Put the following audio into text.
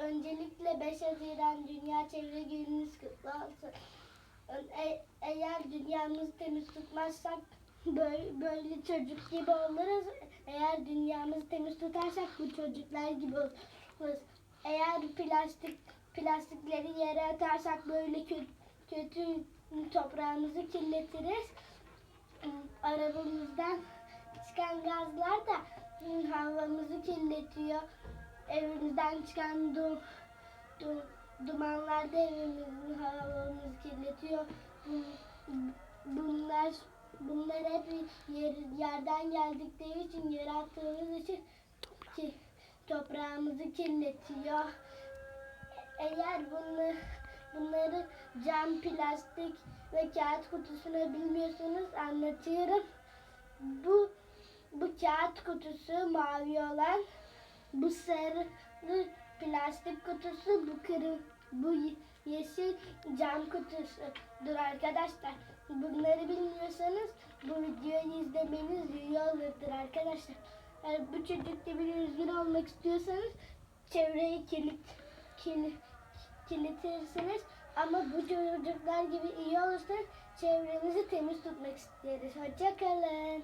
Öncelikle 5 Haziran Dünya Çevre Gününüz kutlu olsun. E- eğer dünyamızı temiz tutmazsak böyle, böyle çocuk gibi oluruz. Eğer dünyamızı temiz tutarsak bu çocuklar gibi oluruz. Eğer plastik plastikleri yere atarsak böyle kötü, kötü toprağımızı kirletiriz. Arabamızdan çıkan gazlar da havamızı kirletiyor. Evimizden çıkan du, du, dumanlar da evimizin havamızı kirletiyor. Bunlar bunlar hep yer, yerden geldikleri için yere attığımız için ki, toprağımızı kirletiyor. Eğer bunu, bunları cam, plastik ve kağıt kutusuna bilmiyorsanız anlatıyorum. Bu bu kağıt kutusu mavi olan, bu sarı plastik kutusu, bu kırı, bu ye- yeşil cam kutusudur arkadaşlar. Bunları bilmiyorsanız bu videoyu izlemeniz iyi olurdur arkadaşlar. Yani bu çocuk gibi üzgün olmak istiyorsanız çevreyi kilit, kilit, kirletirsiniz. Ama bu çocuklar gibi iyi olursanız çevrenizi temiz tutmak isteriz. Hoşçakalın.